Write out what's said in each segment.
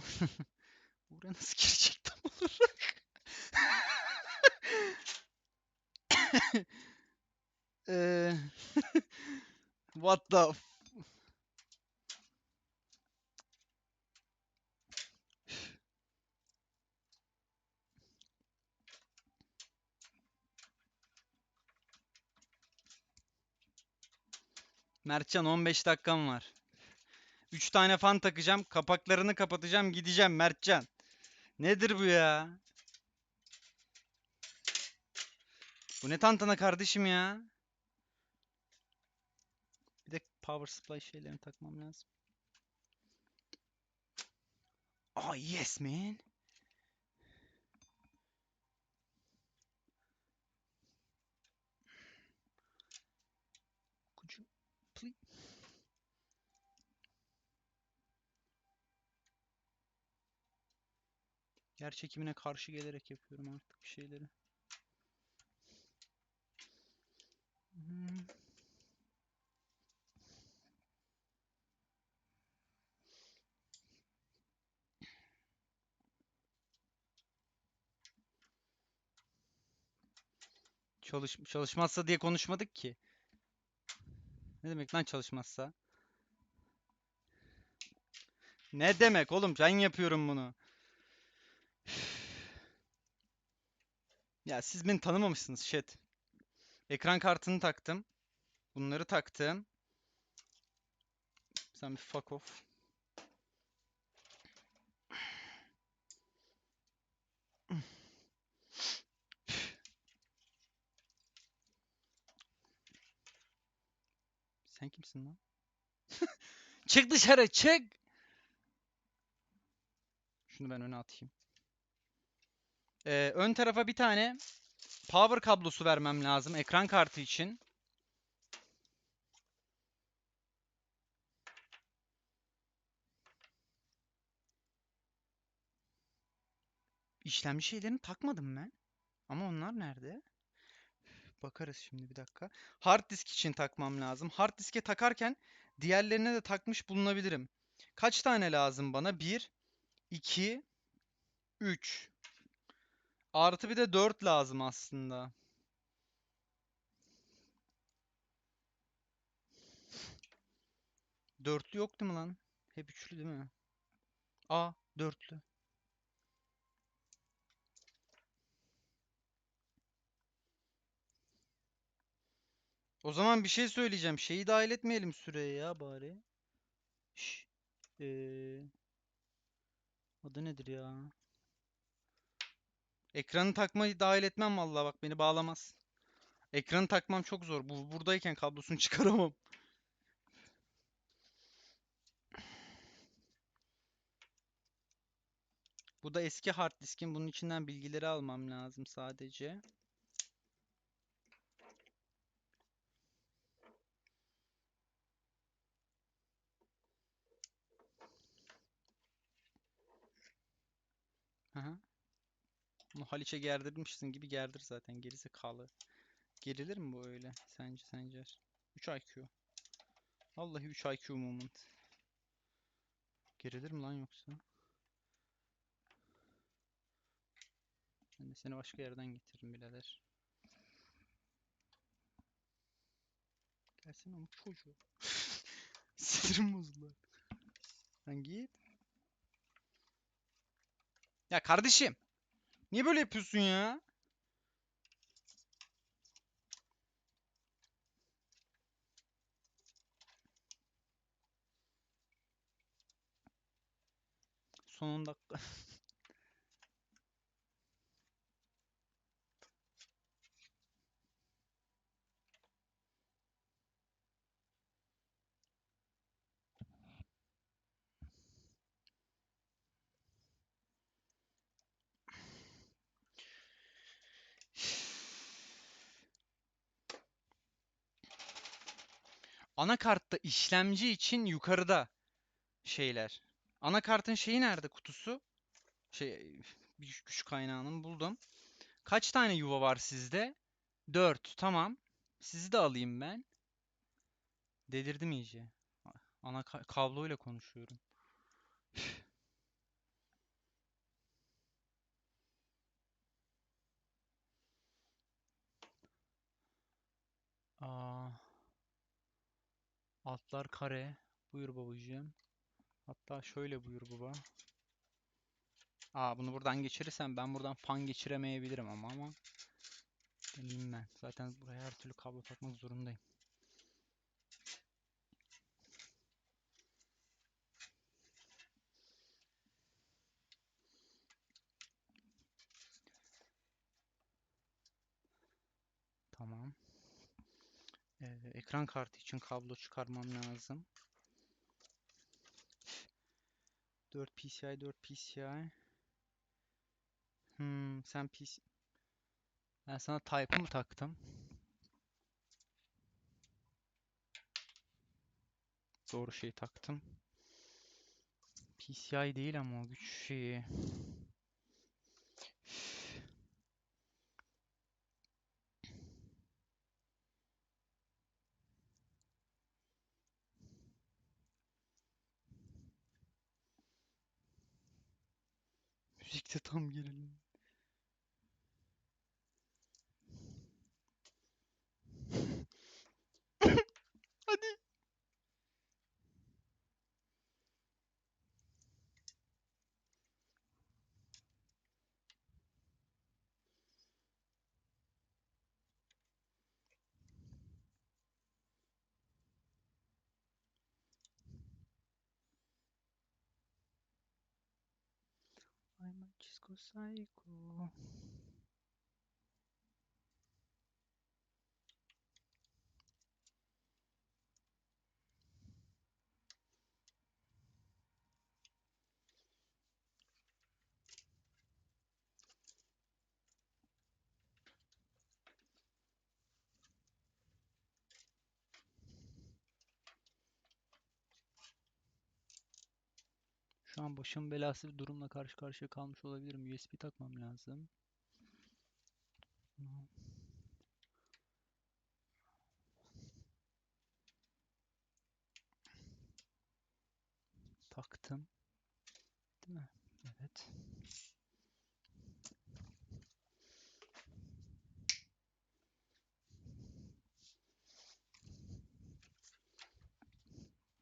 Buraya nasıl girecek tam olarak? What the Mertcan 15 dakikam var. 3 tane fan takacağım. Kapaklarını kapatacağım. Gideceğim Mertcan. Nedir bu ya? Bu ne tantana kardeşim ya? Bir de power supply şeylerini takmam lazım. Oh yes man. Yer çekimine karşı gelerek yapıyorum artık bir şeyleri. Hmm. Çalış çalışmazsa diye konuşmadık ki. Ne demek lan çalışmazsa? Ne demek oğlum? Ben yapıyorum bunu. Ya siz beni tanımamışsınız chat. Ekran kartını taktım. Bunları taktım. Sen bir fuck off. Sen kimsin lan? çık dışarı çık. Şunu ben öne atayım. Ee, ön tarafa bir tane power kablosu vermem lazım ekran kartı için. İşlemci şeylerini takmadım ben. Ama onlar nerede? Bakarız şimdi bir dakika. Hard disk için takmam lazım. Hard diske takarken diğerlerine de takmış bulunabilirim. Kaç tane lazım bana? 1, 2, 3. Artı bir de 4 lazım aslında. Dörtlü yok değil mi lan? Hep üçlü değil mi? Aa, dörtlü. O zaman bir şey söyleyeceğim. Şeyi dahil etmeyelim süreye ya bari. Şş. Ee, adı nedir ya? Ekranı takmayı dahil etmem vallahi bak beni bağlamaz. Ekranı takmam çok zor. Bu buradayken kablosunu çıkaramam. Bu da eski hard diskin. Bunun içinden bilgileri almam lazım sadece. Aha. Bunu Haliç'e gerdirmişsin gibi gerdir zaten. Gerizekalı. Gerilir mi bu öyle? Sence Sencer? 3 IQ. Vallahi 3 IQ moment. Gerilir mi lan yoksa? Ben de seni başka yerden getiririm birader. Gelsene ama çocuğu. Sinirim bozuldu artık. Git. Ya kardeşim. Niye böyle yapıyorsun ya? Son 10 dakika. Anakartta işlemci için yukarıda şeyler. Anakartın şeyi nerede kutusu? Şey bir güç kaynağını buldum. Kaç tane yuva var sizde? 4. Tamam. Sizi de alayım ben. Delirdim iyice. Ana ka kabloyla konuşuyorum. Aa. Altlar kare. Buyur babacığım. Hatta şöyle buyur baba. Aa bunu buradan geçirirsem ben buradan fan geçiremeyebilirim ama ama deneyeyim ben. Zaten buraya her türlü kablo takmak zorundayım. Tamam. Ee, ekran kartı için kablo çıkarmam lazım. 4 PCI 4 PCI. Hmm, sen PC Ben sana Type'ı mı taktım? Doğru şeyi taktım. PCI değil ama güç şeyi. C'est 30 000 I'm just go psycho Şu an başım belası bir durumla karşı karşıya kalmış olabilirim. USB takmam lazım. Taktım. Değil mi? Evet.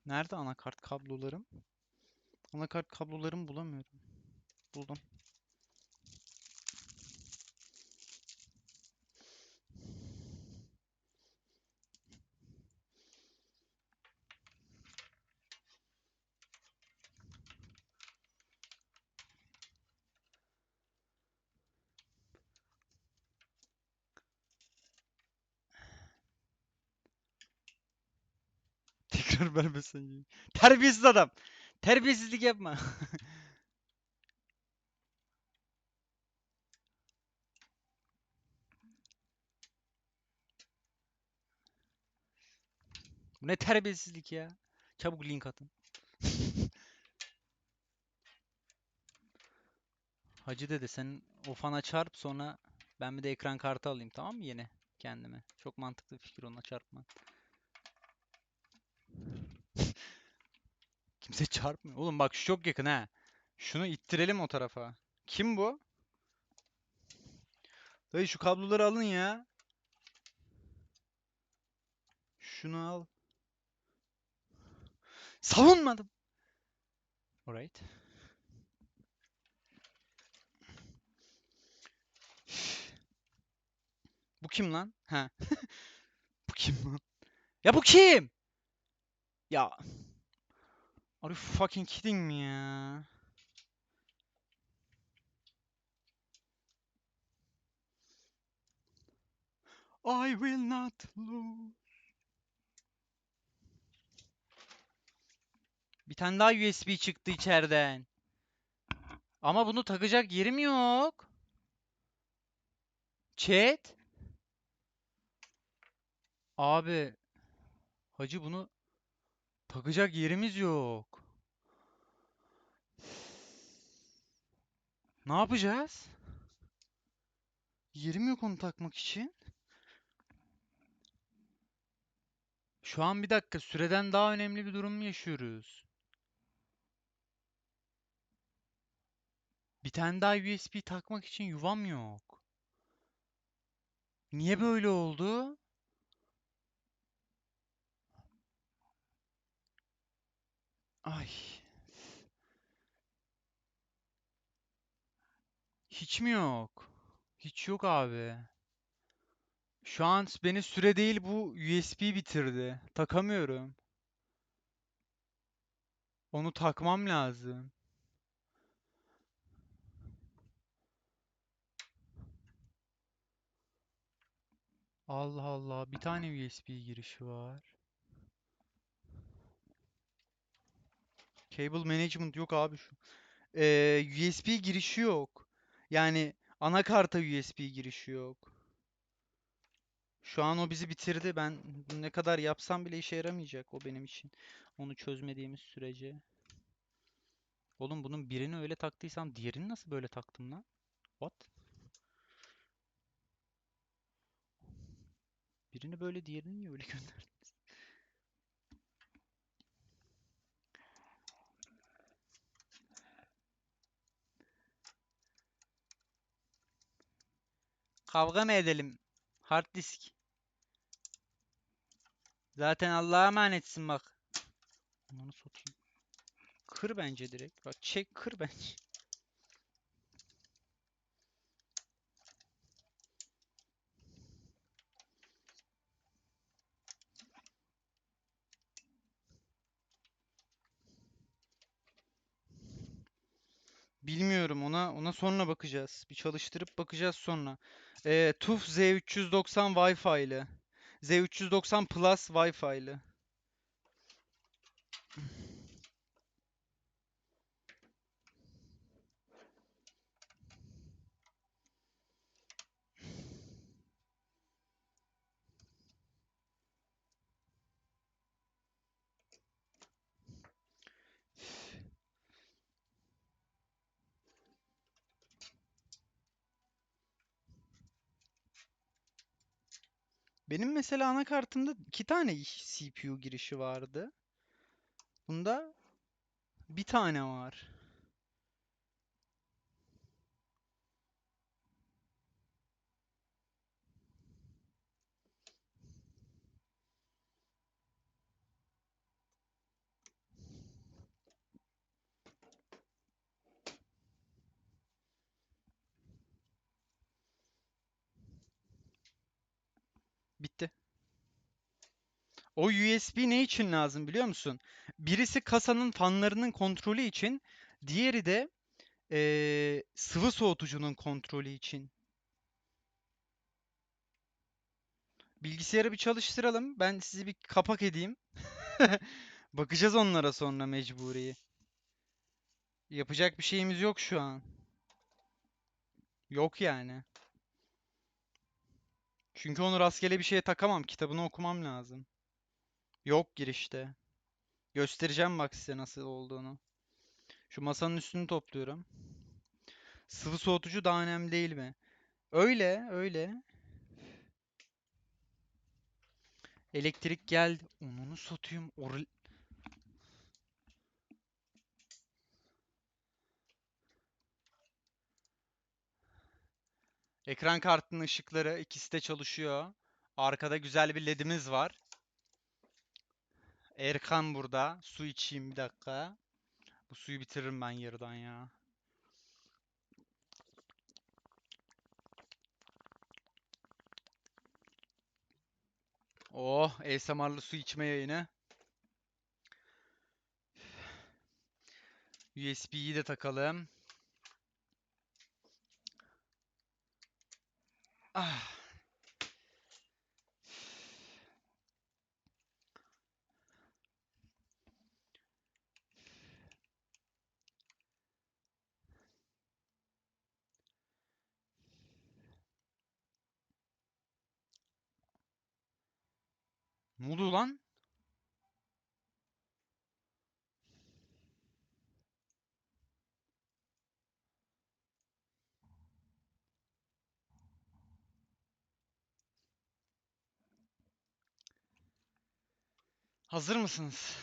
Nerede anakart kablolarım? Anakart kablolarımı bulamıyorum. Buldum. Tekrar vermesen. Terbiyesiz adam. Terbiyesizlik yapma. Bu ne terbiyesizlik ya. Çabuk link atın. Hacı dede sen o fana çarp sonra ben bir de ekran kartı alayım tamam mı yeni kendime. Çok mantıklı bir fikir ona çarpman. Kimse çarpmıyor. Oğlum bak şu çok yakın ha. Şunu ittirelim o tarafa. Kim bu? Dayı şu kabloları alın ya. Şunu al. Savunmadım. Alright. Bu kim lan? Ha. Bu kim lan? Ya bu kim? Ya. Are you fucking kidding me ya? I will not lose. Bir tane daha USB çıktı içeriden. Ama bunu takacak yerim yok. Chat. Abi. Hacı bunu takacak yerimiz yok. Ne yapacağız? Yerim yok onu takmak için. Şu an bir dakika süreden daha önemli bir durum yaşıyoruz. Bir tane daha USB takmak için yuvam yok. Niye böyle oldu? Ay. Hiç mi yok? Hiç yok abi. Şu an beni süre değil bu USB bitirdi. Takamıyorum. Onu takmam lazım. Allah Allah. Bir tane USB girişi var. Cable management yok abi şu. Ee, USB girişi yok. Yani anakarta USB girişi yok. Şu an o bizi bitirdi. Ben ne kadar yapsam bile işe yaramayacak o benim için. Onu çözmediğimiz sürece. Oğlum bunun birini öyle taktıysam diğerini nasıl böyle taktım lan? What? Birini böyle diğerini niye öyle gönderdim? Kavga mı edelim? Hard disk. Zaten Allah'a emanetsin bak. Onu satayım. Kır bence direkt. Bak çek kır bence. Bilmiyorum ona ona sonra bakacağız. Bir çalıştırıp bakacağız sonra. Ee, TUF Z390 Wi-Fi'li. Z390 Plus Wi-Fi'li. Benim mesela anakartımda iki tane CPU girişi vardı. Bunda bir tane var. O USB ne için lazım biliyor musun? Birisi kasanın fanlarının kontrolü için, diğeri de eee, sıvı soğutucunun kontrolü için. Bilgisayarı bir çalıştıralım. Ben sizi bir kapak edeyim. Bakacağız onlara sonra mecburi. Yapacak bir şeyimiz yok şu an. Yok yani. Çünkü onu rastgele bir şeye takamam. Kitabını okumam lazım. Yok girişte. Göstereceğim bak size nasıl olduğunu. Şu masanın üstünü topluyorum. Sıvı soğutucu daha önemli değil mi? Öyle, öyle. Elektrik geldi. Onunu satayım. Or Ekran kartının ışıkları ikisi de çalışıyor. Arkada güzel bir ledimiz var. Erkan burada. Su içeyim bir dakika. Bu suyu bitiririm ben yarıdan ya. Oh, ASMR'lı su içme yayını. USB'yi de takalım. Ah. Ne lan? Hazır mısınız?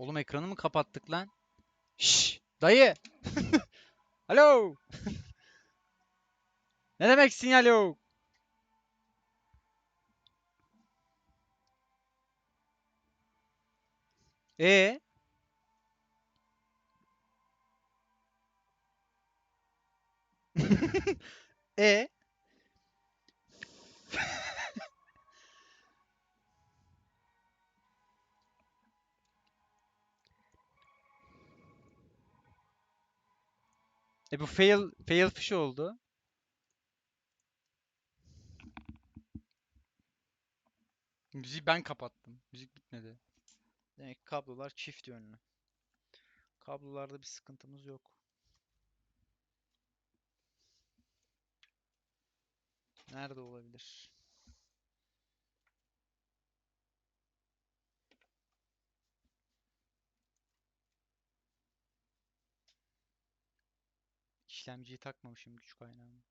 Oğlum ekranı mı kapattık lan? Şşş dayı. Alo. ne demek sinyal yok? E E E bu fail fail fiş oldu. Müziği ben kapattım. Müzik bitmedi. Demek ki kablolar çift yönlü. Kablolarda bir sıkıntımız yok. Nerede olabilir? İşlemciyi takmamışım güç kaynağını.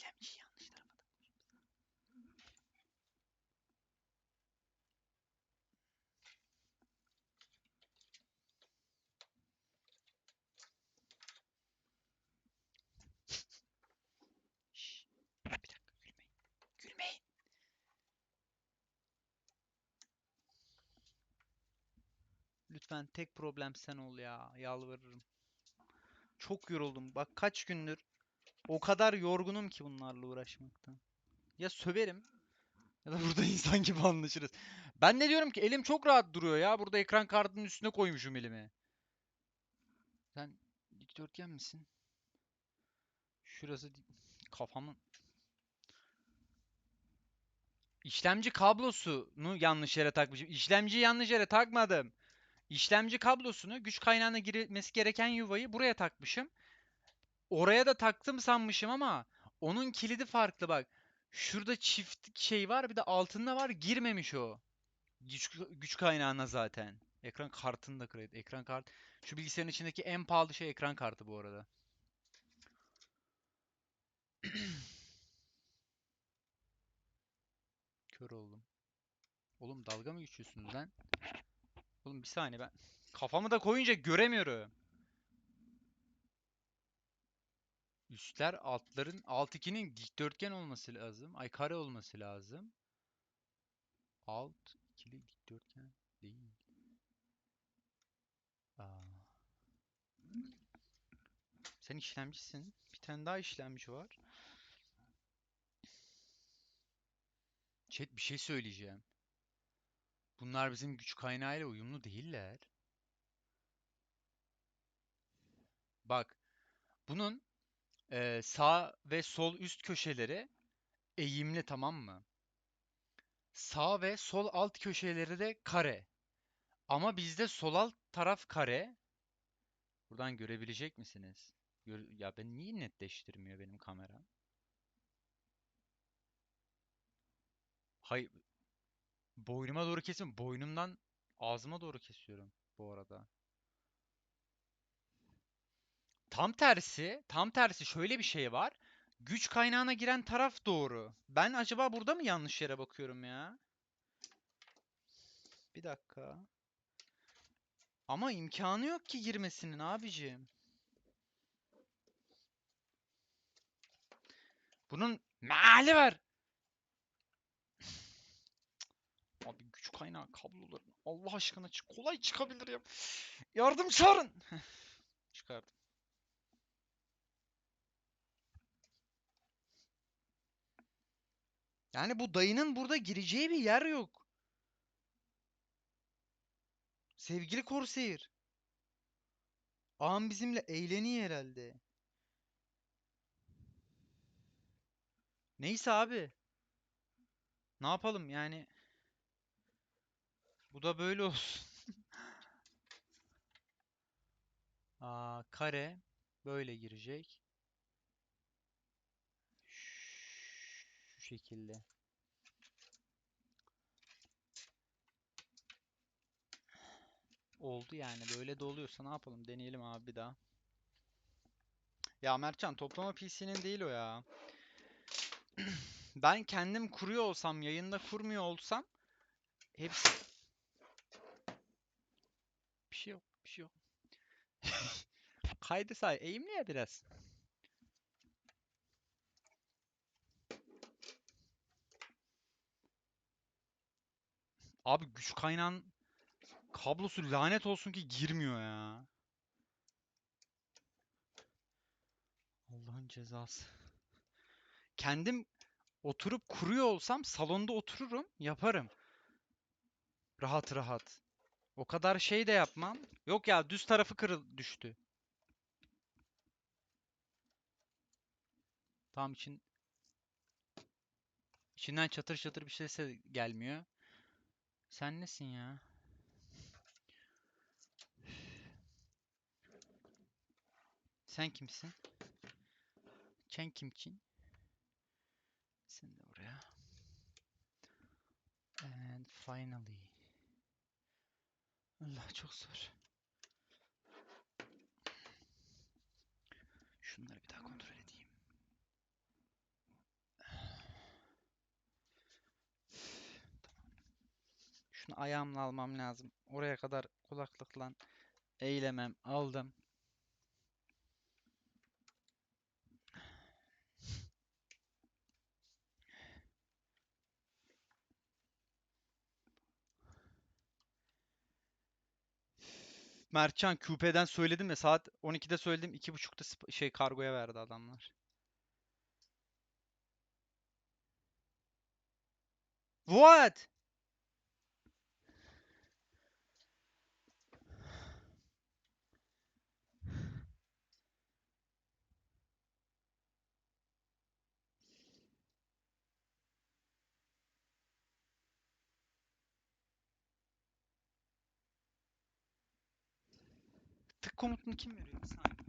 İşlemciyi yanlış tarafa takmışım. Şşş, bir dakika gülmeyin. Gülmeyin. Lütfen tek problem sen ol ya. Yalvarırım. Çok yoruldum. Bak kaç gündür o kadar yorgunum ki bunlarla uğraşmaktan. Ya söverim ya da burada insan gibi anlaşırız. Ben de diyorum ki elim çok rahat duruyor ya. Burada ekran kartının üstüne koymuşum elimi. Sen dikdörtgen misin? Şurası kafamın İşlemci kablosunu yanlış yere takmışım. İşlemciyi yanlış yere takmadım. İşlemci kablosunu güç kaynağına girilmesi gereken yuvayı buraya takmışım. Oraya da taktım sanmışım ama onun kilidi farklı bak. Şurada çift şey var bir de altında var girmemiş o. Güç, güç kaynağına zaten. Ekran kartını da kırıyor. Ekran kart. Şu bilgisayarın içindeki en pahalı şey ekran kartı bu arada. Kör oldum. Oğlum dalga mı geçiyorsunuz lan? Oğlum bir saniye ben kafamı da koyunca göremiyorum. Üstler altların alt ikinin dikdörtgen olması lazım. Ay kare olması lazım. Alt ikili dikdörtgen değil. Aa. Sen işlemcisin. Bir tane daha işlemci var. Chat bir şey söyleyeceğim. Bunlar bizim güç kaynağıyla uyumlu değiller. Bak, bunun eee, sağ ve sol üst köşeleri eğimli tamam mı? Sağ ve sol alt köşeleri de kare. Ama bizde sol alt taraf kare. Buradan görebilecek misiniz? Gör- ya ben niye netleştirmiyor benim kameram? Hayır, boynuma doğru kesiyorum. Boynumdan ağzıma doğru kesiyorum bu arada. Tam tersi, tam tersi şöyle bir şey var. Güç kaynağına giren taraf doğru. Ben acaba burada mı yanlış yere bakıyorum ya? Bir dakika. Ama imkanı yok ki girmesinin abicim. Bunun meali var. Abi güç kaynağı kabloları Allah aşkına çık kolay çıkabilir ya. Yardım çağırın. Çıkardım. Yani bu dayının burada gireceği bir yer yok. Sevgili Corsair. Ağam bizimle eğleniyor herhalde. Neyse abi. Ne yapalım yani. Bu da böyle olsun. Aa, kare böyle girecek. Şekilde. Oldu yani böyle de oluyorsa ne yapalım deneyelim abi bir daha. Ya Mertcan toplama PC'nin değil o ya. Ben kendim kuruyor olsam yayında kurmuyor olsam hepsi bir şey yok bir şey yok. Kaydı say eğimli ya biraz. Abi güç kaynağın kablosu lanet olsun ki girmiyor ya. Allah'ın cezası. Kendim oturup kuruyor olsam salonda otururum, yaparım. Rahat rahat. O kadar şey de yapmam. Yok ya düz tarafı kırıl düştü. Tam için içinden çatır çatır bir ses gelmiyor. Sen nesin ya? Sen kimsin? Sen kimsin? Sen de buraya. And finally. Allah çok zor. Şunları bir daha kontrol edeyim. Tamam. Şunu ayağımla almam lazım. Oraya kadar kulaklıkla eylemem. Aldım. Mertcan QP'den söyledim ya saat 12'de söyledim 2.30'da sp- şey kargoya verdi adamlar. What? Komutunu kim veriyor? Bir saniye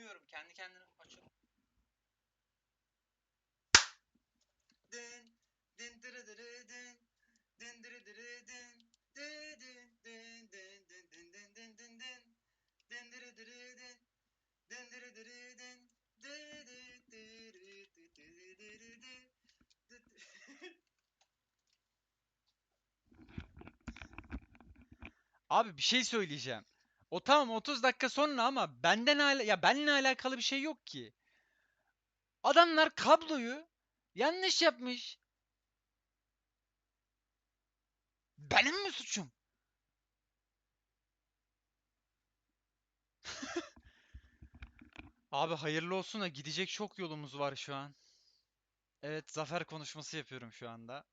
Bilmiyorum kendi kendine açıl. Dın dın dırı dırı dın dın dırı dırı dın dı dın dın dın dın dın dın dın dın dın dın dın dırı dırı dın. Abi bir şey söyleyeceğim. O tamam 30 dakika sonra ama benden hala ya benimle alakalı bir şey yok ki. Adamlar kabloyu yanlış yapmış. Benim mi suçum? Abi hayırlı olsun da gidecek çok yolumuz var şu an. Evet zafer konuşması yapıyorum şu anda.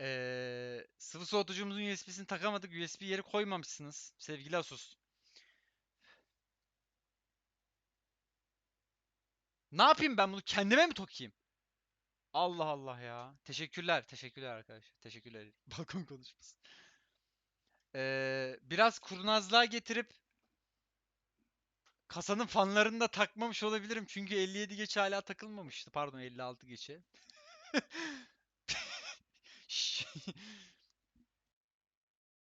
Ee, sıvı soğutucumuzun USB'sini takamadık. USB yeri koymamışsınız sevgili Asus. Ne yapayım ben bunu kendime mi tokayım? Allah Allah ya. Teşekkürler. Teşekkürler arkadaşlar. Teşekkürler. Balkon konuşması. Ee, biraz kurnazlığa getirip kasanın fanlarını da takmamış olabilirim. Çünkü 57 geçe hala takılmamıştı. Pardon 56 geçe. she